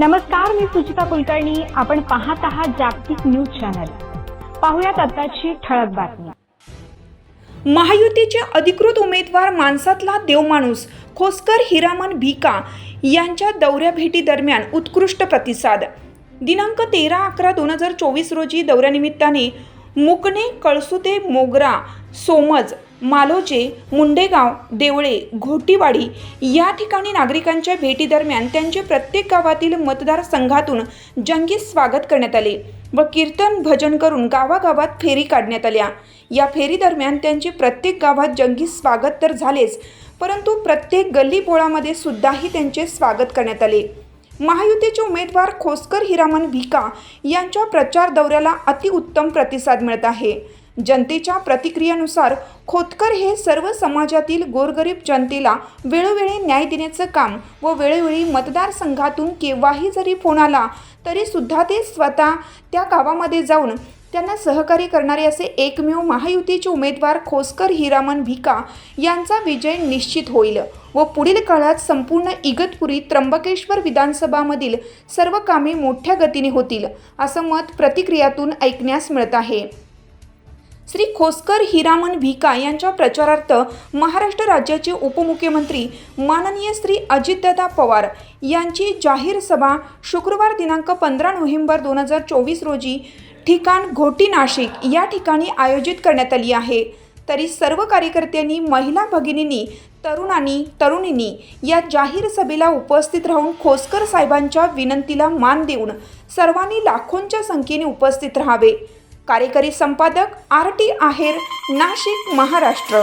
नमस्कार मी सुचिता कुलकर्णी. आपण पाहत आहात जागतिक न्यूज चॅनल. पाहुयात आताची ठळक बातमी. महायुतीचे अधिकृत उमेदवार माणसातला देवमाणूस खोसकर हिरामन भिका यांच्या दौऱ्या भेटीदरम्यान उत्कृष्ट प्रतिसाद. दिनांक तेरा अकरा दोन हजार चोवीस रोजी दौऱ्यानिमित्ताने मुकणे कळसुते मोगरा सोमज मालोजे मुंडेगाव देवळे घोटीवाडी या ठिकाणी नागरिकांच्या भेटीदरम्यान त्यांचे प्रत्येक गावातील मतदारसंघातून जंगी स्वागत करण्यात आले व कीर्तन भजन करून गावागावात फेरी काढण्यात आल्या. या फेरीदरम्यान त्यांचे प्रत्येक गावात जंगी स्वागत तर झालेच परंतु प्रत्येक गल्लीबोळामध्ये सुद्धाही त्यांचे स्वागत करण्यात आले. महायुतीचे उमेदवार खोसकर हिरामन भिका यांच्या प्रचार दौऱ्याला अतिउत्तम प्रतिसाद मिळत आहे. जनतेच्या प्रतिक्रियेनुसार खोतकर हे सर्व समाजातील गोरगरीब जनतेला वेळोवेळी न्याय देण्याचं काम व वेळोवेळी मतदारसंघातून केव्हाही जरी फोन आला तरीसुद्धा ते स्वतः त्या गावामध्ये जाऊन त्यांना सहकार्य करणारे असे एकमेव महायुतीचे उमेदवार खोसकर हिरामन भिका यांचा विजय निश्चित होईल व पुढील काळात संपूर्ण इगतपुरी त्र्यंबकेश्वर विधानसभामधील सर्व कामे मोठ्या गतीने होतील असं मत प्रतिक्रियातून ऐकण्यास मिळत आहे. श्री खोसकर हिरामन भिका यांच्या प्रचारार्थ महाराष्ट्र राज्याचे उपमुख्यमंत्री माननीय श्री अजितदादा पवार यांची जाहीर सभा शुक्रवार दिनांक पंधरा नोव्हेंबर दोन हजार चोवीस रोजी ठिकाण घोटी नाशिक या ठिकाणी आयोजित करण्यात आली आहे. तरी सर्व कार्यकर्त्यांनी महिला भगिनींनी तरुणांनी तरुणींनी या जाहीर सभेला उपस्थित राहून खोसकर साहेबांच्या विनंतीला मान देऊन सर्वांनी लाखोंच्या संख्येने उपस्थित राहावे. कार्यकारी संपादक आर टी आहेर नाशिक महाराष्ट्र.